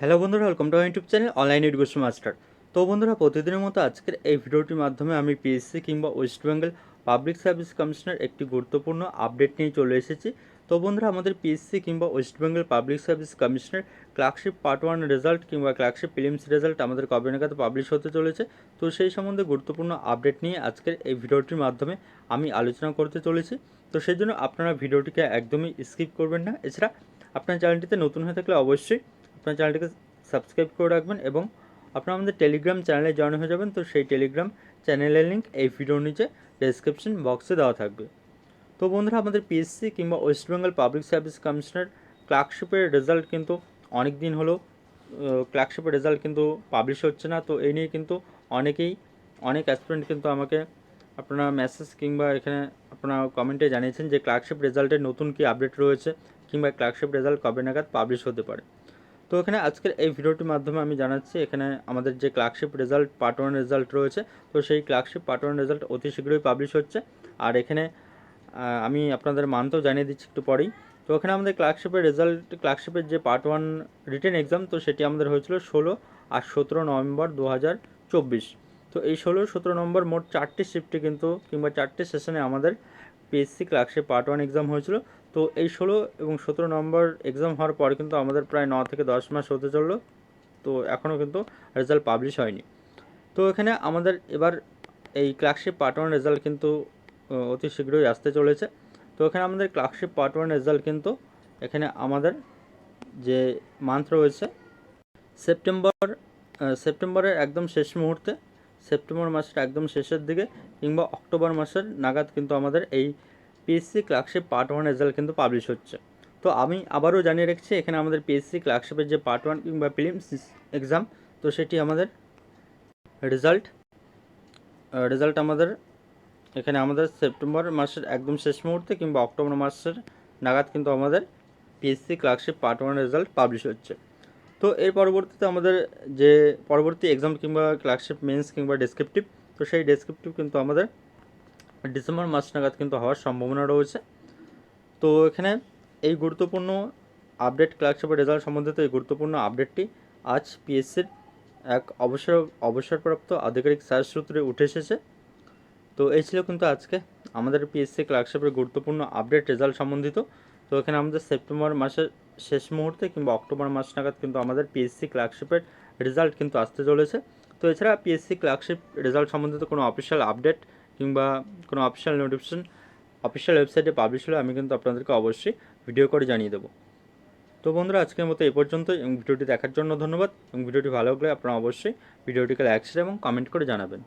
Hello বন্ধুরা welcome to YouTube channel online education master তো বন্ধুরা, প্রতিদিনের মতো আজকের এই ভিডিওটির মাধ্যমে আমি পিএসসি কিংবা ওয়েস্ট বেঙ্গল পাবলিক সার্ভিস কমিশনের একটি গুরুত্বপূর্ণ আপডেট নিয়ে চলে এসেছি। তো বন্ধুরা, আমাদের পিএসসি কিংবা ওয়েস্ট বেঙ্গল পাবলিক সার্ভিস কমিশনের ক্লার্কশিপ পার্ট ওয়ান রেজাল্ট কিংবা ক্লার্কশিপ ফিলিমস রেজাল্ট আমাদের কবে নাগাদ পাবলিশ হতে চলেছে। তো সেই সম্বন্ধে গুরুত্বপূর্ণ আপডেট নিয়ে আজকের এই ভিডিওটির মাধ্যমে আমি আলোচনা করতে চলেছি। তো সেই জন্য আপনারা ভিডিওটিকে একদমই স্কিপ করবেন না। এছাড়া আপনার চ্যানেলটিতে নতুন হয়ে থাকলে অবশ্যই আপনার চ্যানেলটিকে সাবস্ক্রাইব করে রাখবেন এবং আপনারা আমাদের টেলিগ্রাম চ্যানেলে জয়েন হয়ে যাবেন, তো সেই টেলিগ্রাম চ্যানেলের লিঙ্ক এই ভিডিওর নিচে ডেসক্রিপশন বক্সে দেওয়া থাকবে। তো বন্ধুরা, আমাদের পিএসসি কিংবা ওয়েস্ট বেঙ্গল পাবলিক সার্ভিস কমিশনের ক্লার্কশিপের রেজাল্ট কিন্তু অনেক দিন হলো ক্লার্কশিপের রেজাল্ট কিন্তু পাবলিশ হচ্ছে না, তো এই নিয়ে কিন্তু অনেকেই, অনেক অ্যাসপিরেন্ট কিন্তু আমাকে আপনারা মেসেজ কিংবা এখানে আপনারা কমেন্টে জানিয়েছেন যে ক্লার্কশিপ রেজাল্টের নতুন কি আপডেট রয়েছে কিংবা ক্লার্কশিপ রেজাল্ট কবে নাগাদ পাবলিশ হতে পারে। তো এখানে আজকের এই ভিডিওটির মাধ্যমে আমি জানাচ্ছি, এখানে আমাদের যে clerkship result part one result রয়েছে, তো সেই ক্লার্কশিপ পার্ট ওয়ান রেজাল্ট অতি শীঘ্রই পাবলিশ হচ্ছে। আর এখানে আমি আপনাদের মান তো জানিয়ে দিচ্ছি একটু পরেই। তো এখানে আমাদের ক্লার্কশিপের রেজাল্ট ক্লার্কশিপের যে পার্ট ওয়ান রিটেন এক্সাম তো সেটি আমাদের হয়েছিল ষোলো আর সতেরো নভেম্বর দু হাজার চব্বিশ। তো এই ষোলো, সতেরো নম্বর মোট চারটি শিফটে কিন্তু কিংবা চারটি সেশনে আমাদের PSC clerkship part one exam হয়েছিল। তো এই ষোলো এবং সতেরো নম্বর এক্সাম হওয়ার পর কিন্তু আমাদের প্রায় ন থেকে দশ মাস হতে চলল। তো এখনও কিন্তু রেজাল্ট পাবলিশ হয়নি। তো এখানে আমাদের এবার এই ক্লার্কশিপ পার্ট ওয়ান রেজাল্ট কিন্তু অতি শীঘ্রই আসতে চলেছে। তো এখানে আমাদের ক্লার্কশিপ পার্ট ওয়ান রেজাল্ট কিন্তু এখানে আমাদের যে মান্থ রয়েছে, সেপ্টেম্বর সেপ্টেম্বরের একদম শেষ মুহূর্তে, সেপ্টেম্বর মাসের একদম শেষের দিকে কিংবা অক্টোবর মাসের নাগাদ কিন্তু আমাদের এই PSC clerkship part one result কিন্তু পাবলিশ হচ্ছে। তো আমি আবারও জানিয়ে রাখছি, এখানে আমাদের পিএসসি ক্লার্কশিপের যে পার্ট ওয়ান কিংবা প্রিলিমস এক্সাম তো সেটি আমাদের রেজাল্ট রেজাল্ট আমাদের এখানে আমাদের সেপ্টেম্বর মাসের একদম শেষ মুহূর্তে কিংবা অক্টোবর মাসের নাগাদ কিন্তু আমাদের PSC clerkship part one result publish হচ্ছে। তো এর পরবর্তীতে আমাদের যে পরবর্তী এক্সাম কিংবা ক্লার্কশিপ মেন্স কিংবা ডেসক্রিপটিভ তো সেই ডেসক্রিপটিভ কিন্তু আমাদের ডিসেম্বর মাস নাগাদ কিন্তু হওয়ার সম্ভাবনা রয়েছে। তো এখানে এই গুরুত্বপূর্ণ আপডেট ক্লার্কশিপের রেজাল্ট সম্বন্ধিত এই গুরুত্বপূর্ণ আপডেটটি আজ পিএসসির এক অবসর, অবসরপ্রাপ্ত আধিকারিক স্যার সূত্রে উঠে এসেছে। তো এই ছিল কিন্তু আজকে আমাদের পিএসসি ক্লার্কশিপের গুরুত্বপূর্ণ আপডেট রেজাল্ট সম্বন্ধিত। তো এখানে আমাদের সেপ্টেম্বর মাসের শেষ মুহূর্তে কিংবা অক্টোবর মাস নাগাদ কিন্তু আমাদের পিএসসি ক্লার্কশিপের রেজাল্ট কিন্তু আসতে চলেছে। তো এছাড়া পিএসসি ক্লার্কশিপ রেজাল্ট সম্বন্ধিত কোনো অফিসিয়াল আপডেট কিংবা কোনো অফিসিয়াল নোটিফিকেশন অফিসিয়াল ওয়েবসাইটে পাবলিশ হলে আমি কিন্তু আপনাদেরকে অবশ্যই ভিডিও করে জানিয়ে দেবো। তো বন্ধুরা, আজকের মতো এ পর্যন্ত এবং ভিডিওটি দেখার জন্য ধন্যবাদ এবং ভিডিওটি ভালো লাগলে আপনারা অবশ্যই ভিডিওটিকে লাইক শেয়ার এবং কমেন্ট করে জানাবেন।